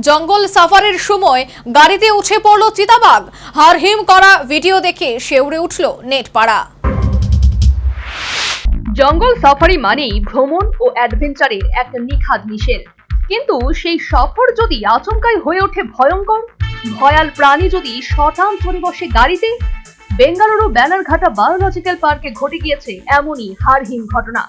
জঙ্গল সাফারির সময় গাড়িতে উঠে পড়ল চিতাবাঘ। হারহিম করা ভিডিও দেখে শেউরে উঠল নেট পাড়া জঙ্গল সাফারি মানেই ভ্রমণ ও অ্যাডভেঞ্চারের এক নিখাদ মিশেল কিন্তু সেই সফর যদি আচমকাই হয়ে ওঠে ভয়ঙ্কর, ভয়াল প্রাণী যদি শটান ধরে বসে গাড়িতে বেঙ্গালুরু ব্যানারঘাটা বায়োলজিক্যাল পার্কে ঘটে গিয়েছে এমনই হারহীন ঘটনা।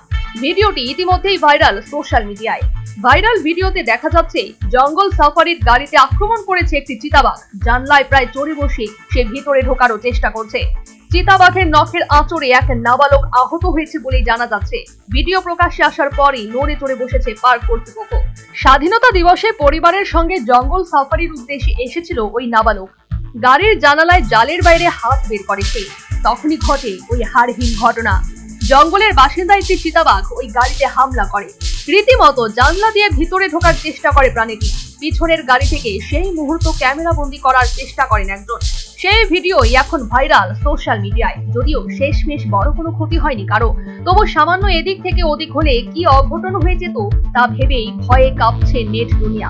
ভিডিওটি ইতিমধ্যেই ভাইরাল সোশ্যাল মিডিয়ায়। ভাইরাল ভিডিওতে দেখা যাচ্ছে, জঙ্গল সাফারির গাড়িতে আক্রমণ করেছে একটি চিতাবাঘ। জানলায় প্রায় চড়ে বসে সে ভিতরে ঢোকারও চেষ্টা করছে। চিতাবাঘের নখের আঁচড়ে এক নাবালক আহত হয়েছে বলেই জানা যাচ্ছে। ভিডিও প্রকাশ্যে আসার পরই নড়ে চড়ে বসেছে পার্ক কর্তৃপক্ষ। স্বাধীনতা দিবসে পরিবারের সঙ্গে জঙ্গল সাফারির উদ্দেশ্যে এসেছিল ওই নাবালক। গাড়ির জানালায় জালের বাইরে হাত বের করে সে তখনই ঘটে ওই হারহীন ঘটনা। জঙ্গলের বাসিন্দা একটি চিতাবাঘ ওই গাড়িতে হামলা করে। রীতিমতো জানলা দিয়ে ভিতরে ঢোকার চেষ্টা করে প্রাণীটি। পিছনের গাড়ি থেকে সেই মুহূর্ত ক্যামেরা বন্দি করার চেষ্টা করেন একজন। সেই ভিডিওই এখন ভাইরাল সোশ্যাল মিডিয়ায়। যদিও শেষমেশ বড় কোনো ক্ষতি হয়নি কারও। তবু সামান্য এদিক থেকে ওদিক হলে কি অঘটন হয়ে যেত তা ভেবেই ভয়ে কাঁপছে নেট দুনিয়া।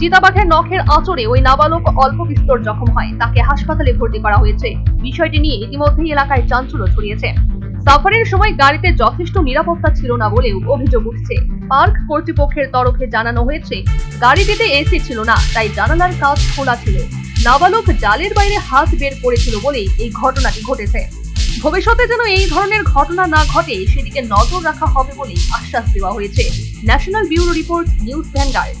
চিতাবাঘের নখের আঁচড়ে ওই নাবালক অল্প বিস্তর জখম হয়। তাকে হাসপাতালে ভর্তি করা হয়েছে। বিষয়টি নিয়ে ইতিমধ্যেই এলাকায় চাঞ্চল্য ছড়িয়েছে। সাফারির সময় গাড়িতে যথেষ্ট নিরাপত্তা ছিল না বলেও অভিযোগ উঠছে। পার্ক কর্তৃপক্ষের তরফে জানানো হয়েছে, গাড়িটিতে এসি ছিল না, তাই জানালার কাজ খোলা ছিল। নাবালক জালের বাইরে হাত বের করেছিল বলেই এই ঘটনাটি ঘটেছে। ভবিষ্যতে যেন এই ধরনের ঘটনা না ঘটে, সেদিকে নজর রাখা হবে বলে আশ্বাস দেওয়া হয়েছে। National bureau report, news Vanguard.